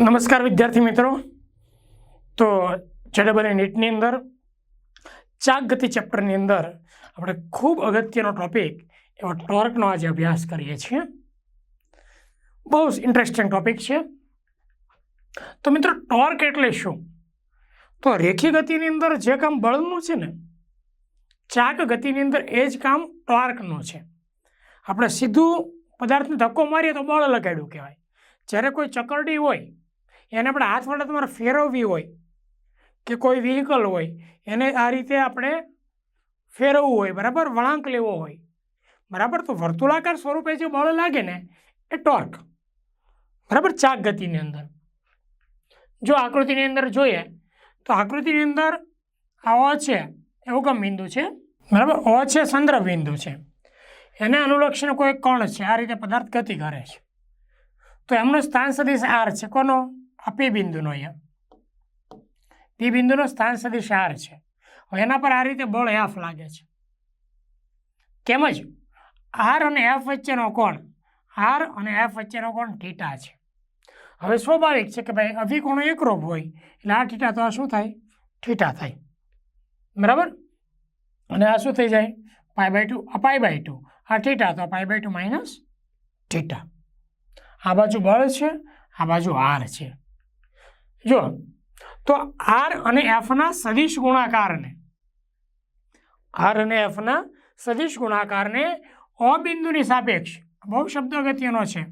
નમસ્કાર વિદ્યાર્થી મિત્રો. તો જેડબલ નીટની અંદર ચાક ગતિ ચેપ્ટરની અંદર આપણે ખૂબ અગત્યનો ટોપિક, એવો ટોર્કનો આજે અભ્યાસ કરીએ છીએ. બહુ ઇન્ટરેસ્ટિંગ ટોપિક છે. તો મિત્રો, ટોર્ક એટલે શું? તો રેખી ગતિની અંદર જે કામ બળનું છે ને ચાક ગતિની અંદર એ જ કામ ટોર્કનું છે. આપણે સીધું પદાર્થને ધક્કો મારીએ તો બળ લગાડ્યું કહેવાય. જ્યારે કોઈ ચકરડી હોય એને આપણે હાથ વડે તમારે ફેરવવી હોય કે કોઈ વ્હીકલ હોય, એને આ રીતે આપણે ફેરવવું હોય, બરાબર? વળાંક લેવો હોય. બરાબર? તો વર્તુળાકાર સ્વરૂપે જે બળ લાગે ને, એ ટોર્ક. બરાબર? ચાક ગતિની અંદર. જો આકૃતિની અંદર જોઈએ, તો આકૃતિની અંદર આ અ છે, એ ઉગમ બિંદુ છે, બરાબર? અ છે સંદર્ભ બિંદુ છે. એને અનુલક્ષીને કોઈ કણ છે, આ રીતે પદાર્થ ગતિ કરે છે. તો એમનો સ્થાન સદીશ આર છે. કોનો? આ પી બિંદુનો અહીંયા પી બિંદુનો સ્થાન સદિશ આર છે. હવે એના પર આ રીતે બળ એફ લાગે છે. કેમ જ આર અને એફ વચ્ચેનો કોણ? આર અને એફ વચ્ચેનો કોણ? ઠીટા છે. હવે સ્વાભાવિક છે કે ભાઈ અભિકોણો એકરૂપ હોય, એટલે આ ઠીટા તો આ શું થાય? ઠીટા થાય. બરાબર? અને આ શું થઈ જાય? પાય બાય ટુ અપાય બાય ટુ. આ ઠીટા તો pi by two minus theta આ બાજુ બળ છે, આ બાજુ આર છે. જો, તો આર અને એફના સદિશ ગુણાકારને, આર અને એફના સદિશ ગુણાકારને અબિંદુની સાપેક્ષ, બહુ શબ્દ અગત્યનો છે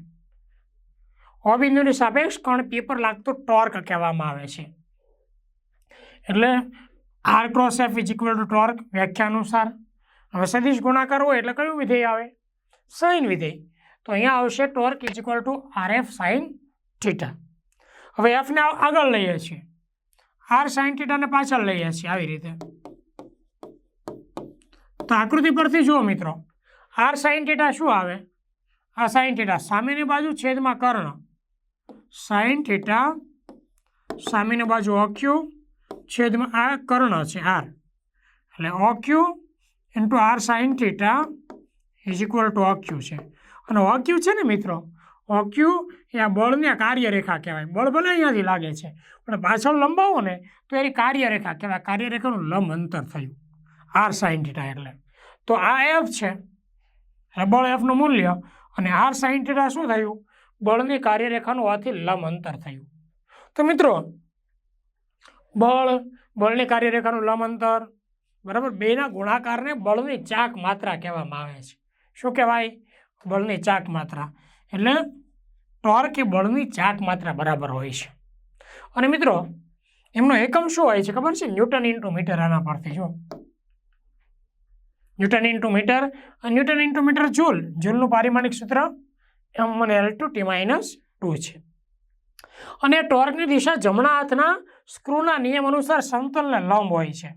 અબિંદુની સાપેક્ષ કણ પી પર લાગતો ટોર્ક કહેવામાં આવે છે. એટલે R cross F is equal to torque વ્યાખ્યા અનુસાર. હવે સદિશ ગુણાકાર હોય એટલે કયું વિધેય આવે? સાઇન વિધેય. તો અહીંયા આવશે torque is equal to R F sine theta હવે એફને આગળ લઈએ છીએ. આર સાઇન થીટાને પાછળ લઈએ છીએ આવી રીતે. તો આકૃતિ પરથી જુઓ મિત્રો. આર સાઇન થીટા શું આવે? આ સાઇન થીટા સામેની બાજુ છેદમાં કર્ણ. સાઇન થીટા સામેની બાજુ ઓક્યુ છેદમાં આ કર્ણ છે આર એટલે OQ into R sine theta is equal to OQ છે. અને ઓક્યુ છે ને મિત્રો? ઓક્યુ એ આ બળને કાર્યરેખા કહેવાય. બળ ભલે અહીંયાથી લાગે છે, પણ પાછળ લંબાવો ને, તો એની કાર્યરેખા કહેવાય. કાર્યરેખાનું લંબ અંતર થયું. આર સાઇન એટલે. તો આ એફ છે. એટલે બળ એફનું મૂલ્ય અને આર સાઇન શું થયું? બળની કાર્યરેખાનું આથી લંબ અંતર થયું. તો મિત્રો, બળ, બળની કાર્યરેખાનું લંબ અંતર, બરાબર? બેના ગુણાકારને બળની ચાક માત્રા કહેવામાં આવે છે. શું કહેવાય? બળની ચાક માત્રા. એટલે ટોર્ક એ બળની ચાક માત્રા બરાબર હોય છે. અને મિત્રો, એમનો એકમ શું હોય છે ખબર છે? ન્યૂટન ઇન્ટુ મીટર આના પરથી જો newton into metre newton into metre joule. જૂલનું પારિમાણિક સૂત્ર એમ અને L two T minus two છે. અને ટોર્કની દિશા જમણા હાથના સ્ક્રૂના નિયમ અનુસાર સમતલને લંબ હોય છે.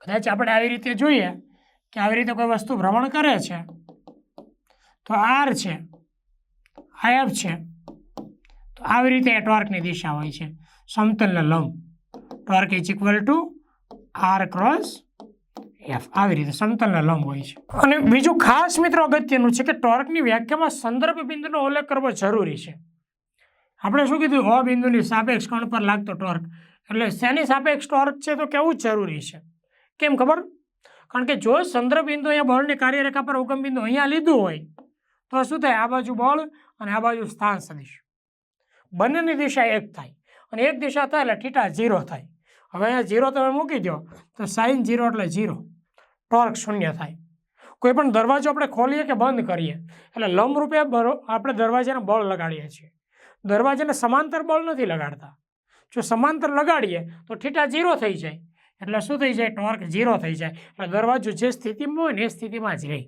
કદાચ આપણે આવી રીતે જોઈએ કે આવી રીતે કોઈ વસ્તુ ભ્રમણ કરે છે, તો આર છે. આયફ છે. તો આવી રીતે ટોર્કની દિશા હોય છે. સમતલને લંબ. Torque is equal to R cross F આવી રીતે સમતલને લંબ હોય છે. અને બીજું ખાસ મિત્રો અગત્યનું છે કે ટોર્કની વ્યાખ્યામાં સંદર્ભ બિંદુનો ઉલ્લેખ કરવો જરૂરી છે. આપણે શું કીધું? અ બિંદુની સાપેક્ષ કણ પર લાગતો ટોર્ક. એટલે શેની સાપેક્ષ ટોર્ક છે તો કેવું જરૂરી છે? કેમ ખબર? કારણ કે જો સંદર્ભ બિંદુ અહીંયા બળની કાર્યરેખા પર ઉગમ બિંદુ અહીંયા લીધું હોય, તો શું થાય? આ બાજુ બળ અને આ બાજુ સ્થાન સદિશ બંનેની દિશા એક થાય અને એક દિશા થાય એટલે ઠીટા ઝીરો થાય. હવે અહીંયા ઝીરો તમે મૂકી દો તો સાઇન ઝીરો એટલે ઝીરો. ટોર્ક શૂન્ય થાય. કોઈ પણ દરવાજો આપણે ખોલીએ કે બંધ કરીએ, એટલે લંબરૂપે બરો, આપણે દરવાજાને બળ લગાડીએ છીએ. દરવાજાને સમાંતર બળ નથી લગાડતા. જો સમાંતર લગાડીએ તો ઠીટા ઝીરો થઈ જાય. એટલે શું થઈ જાય? ટોર્ક ઝીરો થઈ જાય. એટલે દરવાજો જે સ્થિતિમાં હોય ને એ સ્થિતિમાં જ રહે.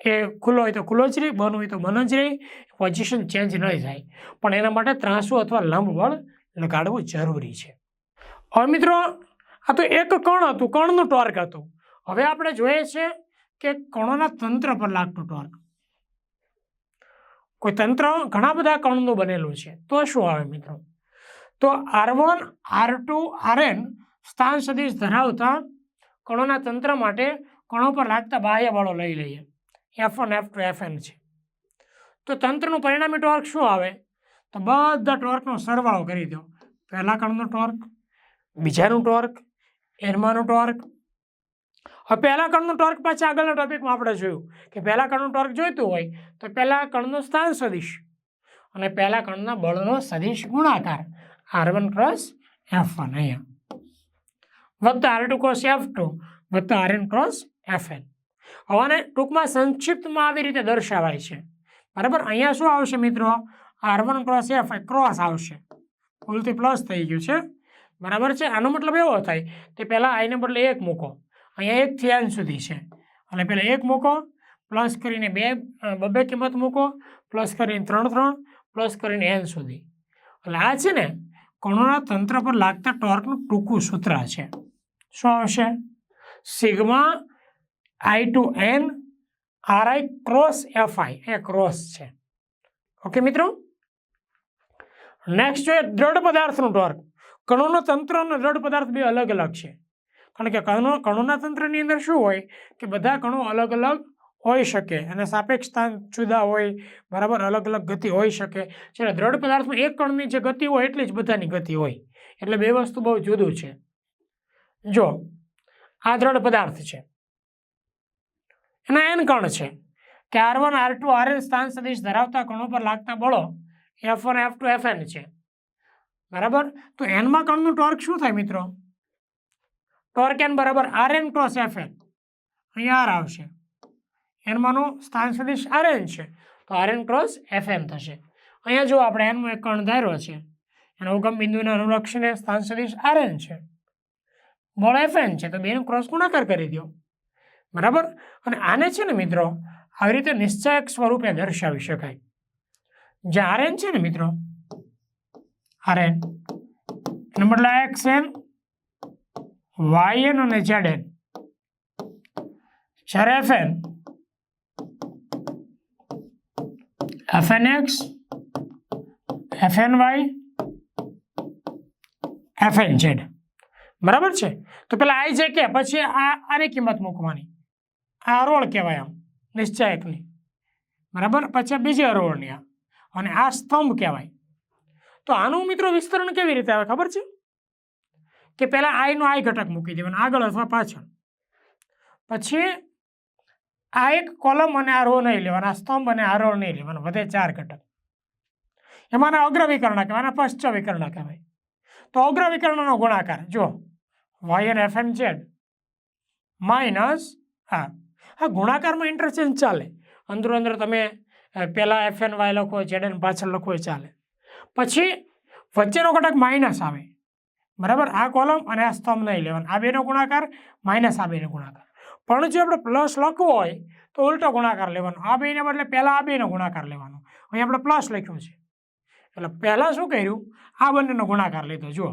એ ખુલ્લો હોય તો ખુલ્લો જ રહે, બંધ હોય તો બંધ જ રહે પોઝિશન ચેન્જ નહીં થાય. પણ એના માટે ત્રાંસું અથવા લંબ બળ લગાડવું જરૂરી છે. હવે મિત્રો, આ તો એક કણ હતું, કણનું ટોર્ક હતું. હવે આપણે જોઈએ છે કે કણોના તંત્ર પર લાગતું ટોર્ક કોઈ તંત્ર, ઘણા બધા કણનું બનેલું છે. તો શું આવે મિત્રો? તો R one R two R N સ્થાન સદીશ ધરાવતા કણોના તંત્ર માટે કણો પર લાગતા બાહ્ય બળો લઈ લઈએ. F one F two F N છે. તો તંત્રનું પરિણામી ટોર્ક શું આવે? તો બધા ટોર્કનો સરવાળો કરી દો. પહેલા કણનો ટોર્ક બીજાનું ટોર્ક એરમાનું ટોર્ક હવે પહેલા કણનું ટોર્ક પાછા આગળના ટોપિકમાં આપણે જોયું કે પહેલાં કણનું ટોર્ક જોઈતું હોય તો પહેલા કણનું સ્થાન સદિશ અને પહેલાં કણના બળનો સદિશ ગુણાકાર. R one cross F one અહીંયા. વત્તા R two cross F two વત્તા R N cross F N હવાને ટૂંકમાં સંક્ષિપ્તમાં આવી રીતે દર્શાવાય છે. બરાબર? અહીંયા શું આવશે મિત્રો? R one cross F cross આવશે. ભૂલથી પ્લસ થઈ ગયું છે. બરાબર છે? આનો મતલબ એવો થાય કે પહેલાં આઈને બદલે એક મૂકો. અહીંયા એકથી એન સુધી છે. એટલે પહેલાં એક મૂકો પ્લસ કરીને બે બબે કિંમત મૂકો પ્લસ કરીને ત્રણ ત્રણ પ્લસ કરીને એન સુધી. એટલે આ છે ને કણોના તંત્ર પર લાગતા ટોર્કનું ટૂંકું સૂત્ર છે. શું આવશે? Sigma I to N R I cross F A cross છે. ઓકે મિત્રો? નેક્સ્ટ જોઈએ દ્રઢ પદાર્થનું ટોર્ક કણોનો તંત્ર અને દ્રઢ પદાર્થ બે અલગ અલગ છે. કારણ કે કણો, કણોના તંત્રની અંદર શું હોય કે બધા કણો અલગ અલગ હોઈ શકે અને સાપેક્ષ સ્થાન જુદા હોય, બરાબર, અલગ અલગ ગતિ હોઈ શકે. જ્યારે દ્રઢ પદાર્થમાં એક કણની જે ગતિ હોય એટલી જ બધાની ગતિ હોય. એટલે બે વસ્તુ બહુ જુદું છે. જો, આ દ્રઢ પદાર્થ છે. એના એન કણ છે. કે R one R two R N સ્થાન સદીશ ધરાવતા કણો પર લાગતા બળો F one F two F N છે. બરાબર? તો એનમાં કણનું ટોર્ક શું થાય મિત્રો? ટોર્ક એન બરાબર R N cross F N અહીંયા આર આવશે. એનમાંનું સ્થાન સદીશ આર એન છે. તો આર એન ક્રોસ એફ એમ થશે. અહીંયા જો આપણે એનનો એક કણ ધાર્યો છે. એના ઉગમ બિંદુના અનુલક્ષીને સ્થાન સદીશ આર એન છે. બળ એફ એન છે. તો બેનું ક્રોસ ગુણાકાર કરી દો. બરાબર? અને આને છે ને મિત્રો, આવી રીતે નિશ્ચયક સ્વરૂપે દર્શાવી શકાય. જે આર એન છે ને મિત્રો આર એન એનો બદલે એક્સ એન વાય એન અને ઝેડ એન જ્યારે F N F N X F N Y F N Z બરાબર છે? તો પેલા આઈ જે કે પછી આ, આની કિંમત મૂકવાની. આ અરોળ કહેવાય આમ નિશ્ચાયકની બરાબર? પછી બીજી અરોળની આ. અને આ સ્તંભ કહેવાય. તો આનું મિત્રો વિસ્તરણ કેવી રીતે આવે ખબર છે? કે પહેલાં આઈનો આઈ ઘટક મૂકી દેવાનો, આગળ અથવા પાછળ. પછી આ એક કોલમ અને આ રો નહીં લેવાના, આ સ્તંભ અને આ રો નહીં લેવાનો વધે ચાર ઘટક. એમાંના અગ્ર વિકર્ણ કહેવાય પશ્ચ વિકર્ણ કહેવાય. તો અગ્ર વિકર્ણનો ગુણાકાર જો Y N F N Z minus હા હા ગુણાકારમાં ઇન્ટરચેન્જ ચાલે. અંદરો અંદર તમે પહેલાં એફ એન વાય લખો જેડ એન પાછળ લખો એ ચાલે. પછી વચ્ચેનો ઘટક માઇનસ આવે. બરાબર? આ કોલમ અને આ સ્તંભ નહીં લેવાનો. આ બેનો ગુણાકાર માઇનસ આ બેનો ગુણાકાર. પણ જો આપણે પ્લસ લખવો હોય, તો ઉલટો ગુણાકાર લેવાનો. આ બેને બદલે પહેલાં આ બેનો ગુણાકાર લેવાનો. અહીં આપણે પ્લસ લખ્યું છે. એટલે પહેલાં શું કર્યું? આ બંનેનો ગુણાકાર લીધો. જુઓ.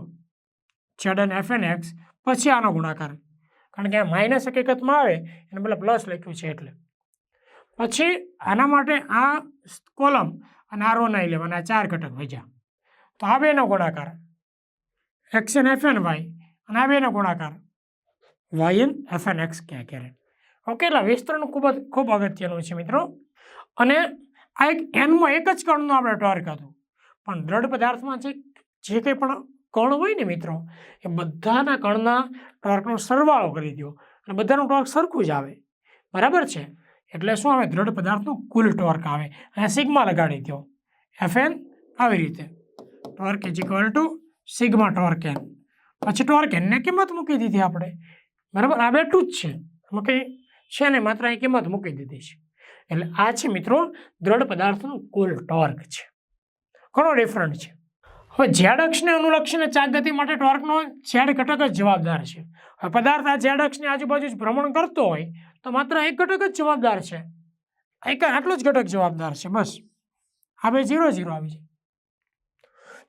Z N F N X પછી આનો ગુણાકાર. કારણ કે આ માઇનસ હકીકતમાં આવે એને બદલે પ્લસ લખ્યું છે એટલે. પછી આના માટે આ કોલમ અને આ રો નહીં લેવાના, આ ચાર ઘટક વધ્યા તો આ બેનો ગુણાકાર. X N F N Y અને આ બેનો ગુણાકાર. Y N F N X ક્યાં ક્યારે? ઓકે એટલે વિસ્તરણ ખૂબ જ, ખૂબ અગત્યનું છે મિત્રો. અને આ એક એનમાં એક જ કણનું આપણે ટોર્ક હતું. પણ દ્રઢ પદાર્થમાં જે જે કંઈ પણ કણ હોય ને મિત્રો, એ બધાના કણના ટોર્કનો સરવાળો કરી દો અને બધાનું ટોર્ક સરખું જ આવે. બરાબર છે? એટલે શું આવે? દ્રઢ પદાર્થનું કુલ ટોર્ક આવે. અને સિગ્મા લગાડી દો. એફએન આવી રીતે. Torque is equal to sigma torque N પછી ટોર્ક એનને કિંમત મૂકી દીધી આપણે? બરાબર? આ બેઠું જ છે. એમાં કંઈ છે ને માત્ર એ કિંમત મૂકી દીધી છે? એટલે આ છે મિત્રો દ્રઢ પદાર્થનું કુલ ટોર્ક છે. ઘણો ડિફરન્ટ છે. હવે ઝેડ અક્ષને અનુલક્ષીને ચાક ગતિ માટે ટોર્કનો ઝેડ ઘટક જ જવાબદાર છે. હવે પદાર્થ આ ઝેડ અક્ષની આજુબાજુ જ ભ્રમણ કરતો હોય, તો માત્ર એક ઘટક જ જવાબદાર છે. એક આટલો જ ઘટક જવાબદાર છે, બસ. આ બે ઝીરો ઝીરો આવી જાય.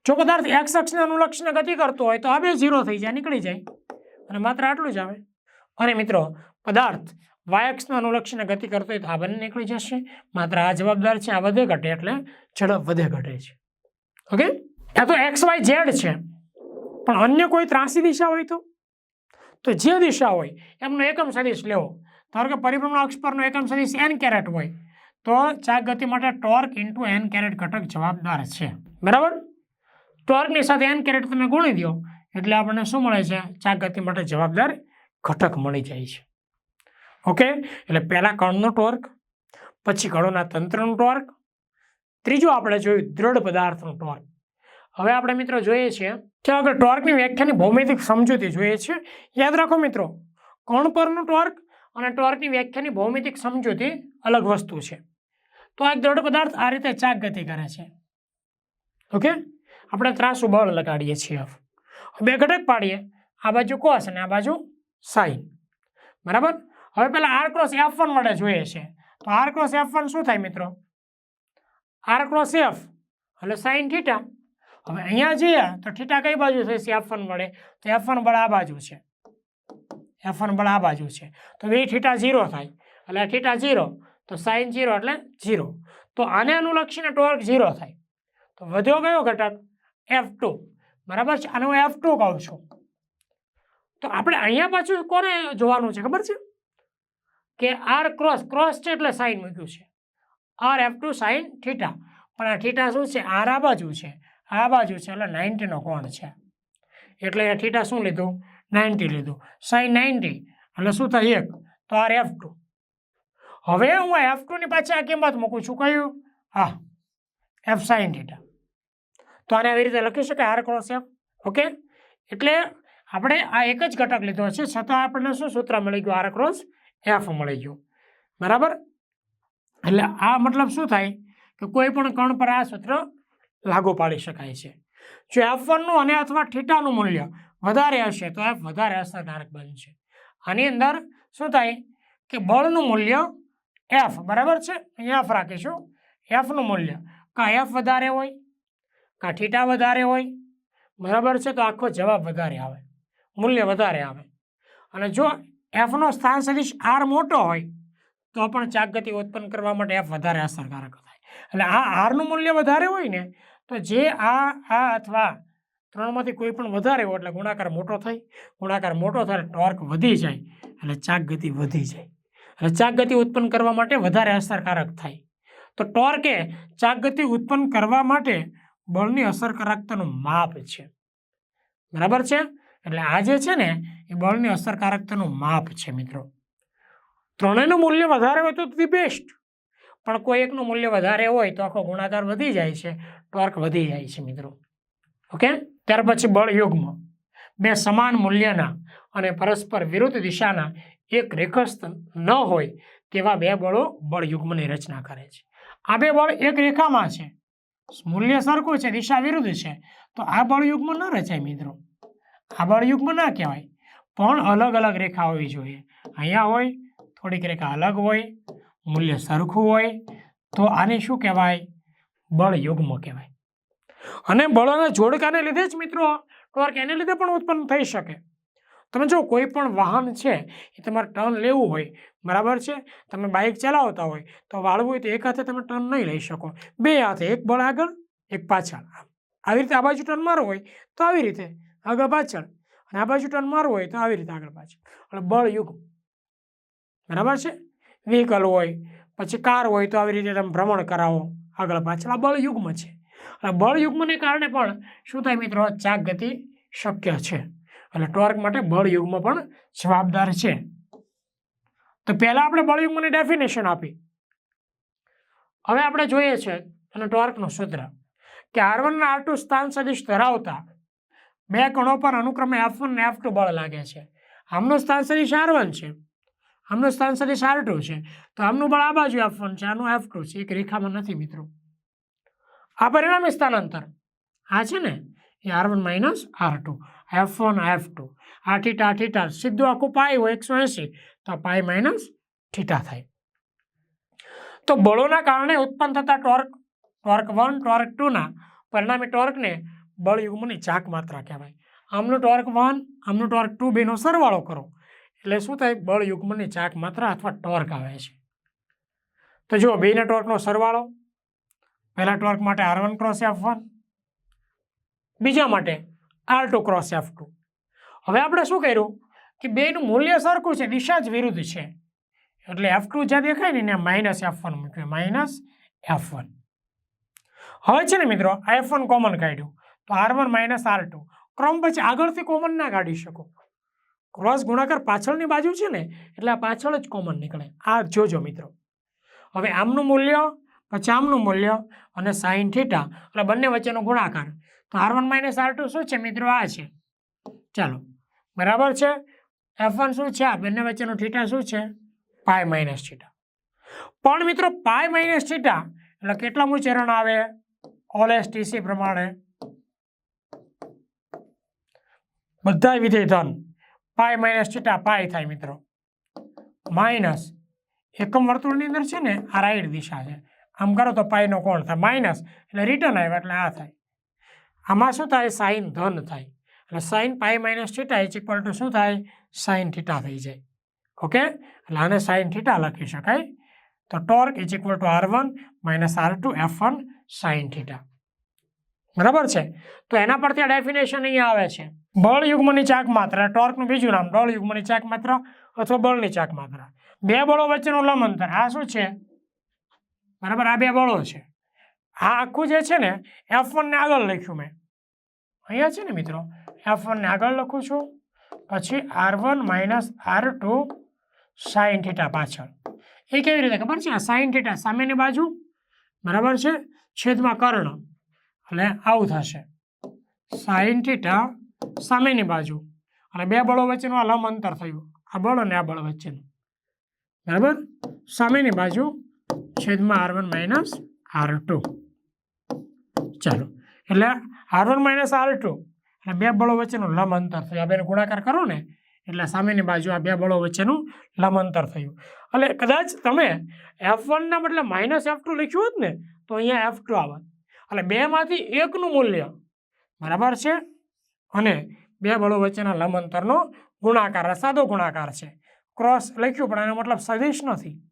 જો પદાર્થ એક્સ અક્ષને અનુલક્ષીને ગતિ કરતો હોય, તો આ બે ઝીરો થઈ જાય, નીકળી જાય. અને માત્ર આટલું જ આવે. અને મિત્રો, પદાર્થ વાય અક્ષને અનુલક્ષીને ગતિ કરતો હોય, તો આ બંને નીકળી જશે. માત્ર આ જવાબદાર છે, આ વધે ઘટે, એટલે ઝડપ વધે ઘટે છે. ઓકે? આ તો એક્સ વાય ઝેડ છે. પણ અન્ય કોઈ ત્રાસી દિશા હોય તો? તો જે દિશા હોય, એમનો એકમ સદિશ લેવો. ધારો કે પરિભ્રમણ અક્ષ પરનો એકમ સદિશ એન કેરેટ હોય, તો ચાક ગતિ માટે ટોર્ક ઇન્ટુ એન કેરેટ ઘટક જવાબદાર છે. બરાબર? ટોર્કની સાથે એન કેરેટ તમે ગુણી દો, એટલે આપણને શું મળે છે? ચાક ગતિ માટે જવાબદાર ઘટક મળી જાય છે. ઓકે એટલે પહેલાં કણનો ટોર્ક, પછી કણોના તંત્રનું ટોર્ક, ત્રીજું આપણે જોયું દ્રઢ પદાર્થનું ટોર્ક. હવે આપણે મિત્રો જોઈએ છીએ કે આગળ ટોર્કની વ્યાખ્યાની ભૌમિતિક સમજૂતી જોઈએ છીએ. યાદ રાખો મિત્રો, કણ પરનું ટોર્ક અને ટોર્કની વ્યાખ્યાની ભૌમિતિક સમજૂતી અલગ વસ્તુ છે. તો આ દ્રઢ પદાર્થ આ રીતે ચાક ગતિ કરે છે. ઓકે? આપણે ત્રાસુ બળ લગાડીએ છીએ. બે ઘટક પાડીએ. આ બાજુ કોસ અને આ બાજુ સાઈન બરાબર? હવે પેલા આર ક્રોસ એફ વન વડે જોઈએ છે. તો આર ક્રોસ એફ વન શું થાય મિત્રો? આર ક્રોસ એફ એટલે સાઈન થીટા હવે અહીંયા જઈએ તો થીટા કઈ બાજુ થશે એફ વન વડે. તો એફ વન બળ આ બાજુ છે. એફ વન બળ આ બાજુ છે. તો બે થીટા ઝીરો થાય. એટલે થીટા ઝીરો તો સાઈન ઝીરો એટલે ઝીરો તો આને અનુલક્ષીને ટોર્ક ઝીરો થાય. તો વધ્યો કયો ઘટક? એફ ટુ બરાબર છે? આને હું એફ ટુ કહું છું. તો આપણે અહીંયા પાછું કોને જોવાનું છે? ખબર છે? કે આર ક્રોસ ક્રોસ છે એટલે સાઈન મૂક્યું છે. R F two sine theta પણ આ થીટા શું છે? આર આ બાજુ છે. આ બાજુ છે, એટલે નાઇન્ટીનો કોણ છે? એટલે એ થીટા શું લીધું? નાઇન્ટી લીધું. સાઈન નાઇન્ટી એટલે શું થાય? એક. તો આર એફ ટુ હવે હું એફ ટુની પાછી આ કિંમત મૂકું છું. કયું? હા. એફ સાઈન થીટા તો આને આવી રીતે લખી શકાય? આર ક્રોસ એફ ઓકે એટલે આપણે આ એક જ ઘટક લીધો છે. છતાં આપણને શું સૂત્ર મળી ગયું? આર ક્રોસ એફ મળી ગયું. બરાબર? એટલે આ મતલબ શું થાય? કે કોઈ પણ કણ પર આ સૂત્ર લાગુ પાડી શકાય છે. જો એફ વનનું અને અથવા થીટાનું મૂલ્ય વધારે હશે, તો એફ વધારે અસરકારક બનશે. આની અંદર શું થાય કે બળનું મૂલ્ય એફ બરાબર છે? અહીંયા એફ રાખીશું. એફનું મૂલ્ય કાં એફ વધારે હોય, કાં થીટા વધારે હોય, બરાબર છે? તો આખો જવાબ વધારે આવે, મૂલ્ય વધારે આવે. અને જો એફનો સ્થાન સદીશ આર મોટો હોય, તો પણ ચાક ગતિ ઉત્પન્ન કરવા માટે એફ વધારે અસરકારક થાય. એટલે આ આરનું મૂલ્ય વધારે હોય ને તો જે આ આ અથવા ત્રણમાંથી કોઈ પણ વધારે હોય એટલે ગુણાકાર મોટો થાય. ગુણાકાર મોટો થાય ટોર્ક વધી જાય એટલે ચાક ગતિ વધી જાય. એટલે ચાક ગતિ ઉત્પન્ન કરવા માટે વધારે અસરકારક થાય. તો ટોર્કે ચાક ગતિ ઉત્પન્ન કરવા માટે બળની અસરકારકતાનું માપ છે. બરાબર છે? એટલે આ જે છે ને, એ બળની અસરકારકતાનું માપ છે મિત્રો. ત્રણેયનું મૂલ્ય વધારે હોય તો બેસ્ટ. પણ કોઈ એકનું મૂલ્ય વધારે હોય તો આખો ગુણાકાર વધી જાય છે, ટોર્ક વધી જાય છે મિત્રો. ઓકે? ત્યાર પછી બળ યુગ્મ. બે સમાન મૂલ્યના અને પરસ્પર વિરુદ્ધ દિશાના એક રેખસ્થ ન હોય તેવા બે બળો બળ યુગ્મની રચના કરે છે. આ બે બળ એક રેખામાં છે. મૂલ્ય સરખું છે, દિશા વિરુદ્ધ છે, તો આ બળ યુગ્મ ન રચાય મિત્રો. આ બળ યુગ્મ ના કહેવાય. પણ અલગ અલગ રેખા હોવી જોઈએ. અહીંયા હોય, થોડીક રેખા અલગ હોય મૂલ્ય સરખું હોય તો આને શું કહેવાય? બળ યુગ્મ કહેવાય. અને બળોના જોડકાને લીધે જ મિત્રો ટોર્ક એને લીધે પણ ઉત્પન્ન થઈ શકે. તમે જો કોઈ પણ વાહન છે, એ તમારે ટર્ન લેવું હોય, બરાબર છે? તમે બાઇક ચલાવતા હોય, તો વાળવું હોય તો એક હાથે તમે ટર્ન નહીં લઈ શકો. બે હાથે એક બળ આગળ, એક પાછળ. આવી રીતે આ બાજુ ટર્ન મારવું હોય, તો આવી રીતે. આગળ પાછળ. અને આ બાજુ ટર્ન મારવું હોય, તો આવી રીતે આગળ પાછળ. એટલે બળ યુગ બરાબર છે? વ્હીકલ હોય, પછી કાર હોય તો આવી રીતે તમે ભ્રમણ કરાવો. આગળ પાછળ આ બળ છે. અને બળયુગ્મને કારણે પણ શું થાય મિત્રો? ચાક ગતિ શક્ય છે. એટલે ટોર્ક માટે બળયુગ્મ પણ જવાબદાર છે. તો પહેલાં આપણે બળ યુગ્મની ડેફિનેશન આપી. હવે આપણે જોઈએ છે અને ટોર્કનું સૂત્ર કે આર વન આર ટુ સ્થાન સદિશ ધરાવતા બે કણો પર અનુક્રમે એફ વન ને એફ ટુ બળ લાગે છે. આમનું સ્થાન સદિશ આર વન છે. આમનું સ્થાન સદિશ ટુ છે. તો આમનું બળ આ બાજુ એફ વન છે, આનું એફ છે. એક રેખામાં નથી મિત્રો. આ પરિણામી સ્થાનાંતર. આ છે ને, એ R one minus R two F one F two આ ઠીટા ઠીટા સીધું આખું પાય હોય એકસો એંસી તો પાય માઇનસ ઠીટા થાય. તો બળોના કારણે ઉત્પન્ન થતા ટોર્ક ટોર્ક વન ટોર્ક ટુના પરિણામે ટોર્કને બળ યુગ્મની ચાક માત્રા કહેવાય. આમનું ટોર્ક વન આમનું ટોર્ક ટુ બેનો સરવાળો કરો. એટલે શું થાય? બળ યુગ્મની ચાક માત્રા અથવા ટોર્ક આવે છે. તો જુઓ બેને ટોર્કનો સરવાળો. પહેલા ટોર્ક માટે R one cross F one બીજા માટે R two cross F two હવે આપણે શું કર્યું? કે બેનું મૂલ્ય સરખું છે, દિશા જ વિરુદ્ધ છે. એટલે એફ ટુ જ્યાં દેખાય ને એને માઇનસ એફ વન મૂક્યું. માઇનસ એફ વન હવે છે ને મિત્રો, આ એફ વન કોમન કાઢ્યું. તો R one minus R two ક્રમ પછી આગળથી કોમન ના કાઢી શકો. ક્રોસ ગુણાકાર પાછળની બાજુ છે ને, એટલે આ પાછળ જ કોમન નીકળે. આ જોજો મિત્રો. હવે આમનું મૂલ્ય, પછી આમનું મૂલ્ય અને સાઈન થીટા એટલે બંને વચ્ચેનો ગુણાકાર. તો આર વન માઇનસ આર શું છે મિત્રો? આ છે. ચાલો. બરાબર છે? એફ વન શું છે? આ બંને વચ્ચેનો થીટા શું છે? પાય માઇનસ થીટા પણ મિત્રો પાય માઇનસ થીટા એટલે કેટલામું ચરણ આવે? ઓલેસ ટીસી પ્રમાણે. બધા વિધેય ધન. પાય માઇનસ થીટા પાય થાય મિત્રો. માઇનસ એકમ વર્તુળની અંદર છે ને આ રાઈટ દિશા છે. આમ કરો તો પાયનો કોણ થાય? માઇનસ એટલે રિટર્ન આવ્યો એટલે આ થાય. આમાં શું થાય? સાઇન ધન થાય. એટલે sine pi minus theta is equal to શું થાય? સાઇન થીટા થઈ જાય. ઓકે? એટલે આને સાઇન થીટા લખી શકાય. તો torque is equal to R one minus R two F one sine theta બરાબર છે? તો એના પરથી આ ડેફિનેશન અહીંયા આવે છે. બળ યુગ્મની ચાક માત્રા ટોર્કનું બીજું નામ બળ યુગ્મની ચાક માત્રા અથવા બળની ચાક માત્રા. બે બળો વચ્ચેનું લંબ અંતર, આ શું છે? બરાબર, આ બે બળો છે. આ આખું જે છે ને એફ વનને આગળ લખ્યું મેં. અહીંયા છે ને મિત્રો એફ વનને આગળ લખું છું, પછી R one minus R two sine theta પાછળ. એ કેવી રીતે ખબર છે? આ સાઈન થીટા સામેની બાજુ, બરાબર છે? છેદમાં કર્ણ. એટલે આવું થશે. સાઈન થીટા સામેની બાજુ. અને બે બળો વચ્ચેનું આ લંબ અંતર થયું. આ બળ અને આ બળ વચ્ચેનું. બરાબર? સામેની બાજુ છેદમાં R one minus R two. ચાલો. એટલે R one minus R two અને બે બળો વચ્ચેનું લંબ અંતર થયું. આ બેનો ગુણાકાર કરો ને. એટલે સામેની બાજુ આ બે બળો વચ્ચેનું લંબ અંતર થયું. એટલે કદાચ તમે એફ વનના બદલે માઇનસ એફ ટુ લખ્યું હોત ને, તો અહીંયા એફ ટુ આવત. એટલે બેમાંથી એકનું મૂલ્ય બરાબર છે? અને બે બળો વચ્ચેના લંબ અંતરનો ગુણાકાર સાદો ગુણાકાર છે. ક્રોસ લખ્યું, પણ એનો મતલબ સદિશ નથી.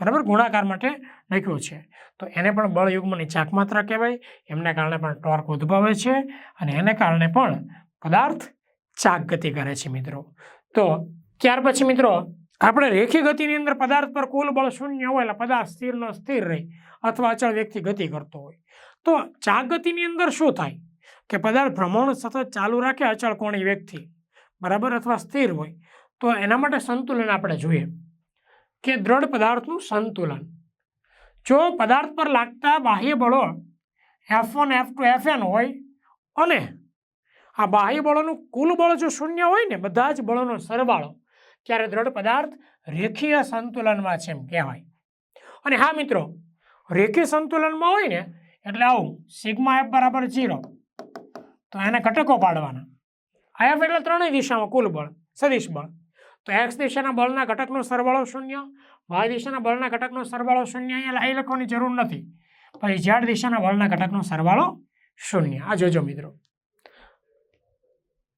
બરાબર? ગુણાકાર માટે લખ્યું છે. તો એને પણ બળયુગ્મની ચાક માત્રા કહેવાય. એમને કારણે પણ ટોર્ક ઉદ્ભવે છે અને એને કારણે પણ પદાર્થ ચાક ગતિ કરે છે, મિત્રો. તો ત્યાર પછી, મિત્રો, આપણે રેખી ગતિની અંદર પદાર્થ પર કુલ બળ શૂન્ય હોય એટલે પદાર્થ સ્થિરનો સ્થિર રહે. અથવા અચળ વ્યક્તિ ગતિ કરતો હોય. તો ચાક ગતિની અંદર શું થાય? કે પદાર્થ ભ્રમણ સતત ચાલુ રાખે અચળ કોણી વ્યક્તિ, બરાબર અથવા સ્થિર હોય, તો એના માટે સંતુલન આપણે જોઈએ. કે દ્રઢ પદાર્થનું સંતુલન. જો પદાર્થ પર લાગતા બાહ્ય બળો F one F two F N હોય અને આ બાહ્ય બળોનું કુલ બળ જો શૂન્ય હોય ને, બધા જ બળોનો સરવાળો, ત્યારે દ્રઢ પદાર્થ રેખીય સંતુલનમાં છે એમ કહેવાય. અને હા મિત્રો, રેખીય સંતુલનમાં હોય ને એટલે આવું, સિગ્મા એફ બરાબર ઝીરો તો એને ઘટકો પાડવાના. આ એફ એટલે ત્રણેય દિશામાં કુલ બળ, સદિશ બળ. તો એક્સ દિશાના બળના ઘટકનો સરવાળો શૂન્ય વાય દિશાના બળના ઘટકનો સરવાળો શૂન્ય, અહીંયા લાઈ લખવાની જરૂર નથી. પછી ઝેડ દિશાના બળના ઘટકનો સરવાળો શૂન્ય. આ જોજો મિત્રો.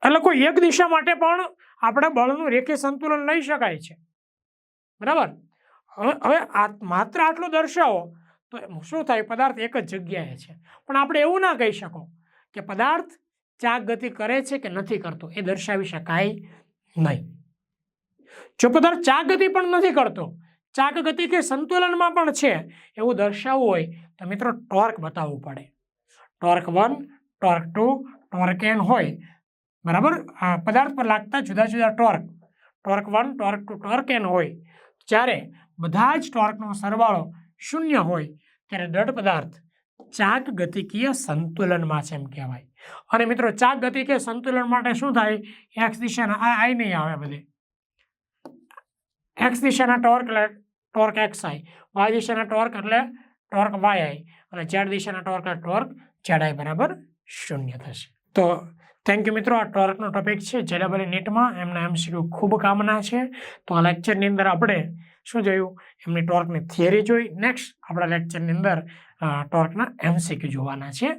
એટલે કોઈ એક દિશા માટે પણ આપણે બળનું રેખીય સંતુલન લઈ શકાય છે. બરાબર? હવે હવે માત્ર આટલું દર્શાવો તો શું થાય? પદાર્થ એક જ જગ્યાએ છે. પણ આપણે એવું ના કહી શકો કે પદાર્થ ચાક ગતિ કરે છે કે નથી કરતો. એ દર્શાવી શકાય નહીં. જો પદાર્થ ચાક ગતિ પણ નથી કરતો, ચાક ગતિ કે સંતુલનમાં પણ છે, એવું દર્શાવવું હોય તો મિત્રો ટોર્ક બતાવવું પડે. Torque one, torque two, torque N હોય. બરાબર? પદાર્થ પર લાગતા જુદા જુદા torque. Torque one, torque two, torque N હોય. જ્યારે બધા જ ટોર્કનો સરવાળો શૂન્ય હોય ત્યારે દ્રઢ પદાર્થ ચાક ગતિકીય સંતુલનમાં છે એમ કહેવાય. અને મિત્રો ચાક ગતિકીય સંતુલન માટે શું થાય? એક્સ દિશાના આ આઈ નહીં આવે બધે. એક્સ દિશાના ટોર્ક એટલે ટોર્ક એક્સ આઈ વાય દિશાના ટોર્ક એટલે ટોર્ક વાય આઈ અને ઝેડ દિશાના ટોર્ક એટલે ટોર્ક ઝેડ આઈ બરાબર? શૂન્ય થશે. તો થેન્ક યુ મિત્રો, આ ટોર્કનો ટોપિક છે. જેલેબલી નીટમાં એમના એમસીક્યુ ખૂબ કામના છે. તો આ લેક્ચરની અંદર આપણે શું જોયું? એમની ટોર્કની થિયરી જોઈ. નેક્સ્ટ આપણા લેક્ચરની અંદર ટોર્કના એમસીક્યુ જોવાના છે.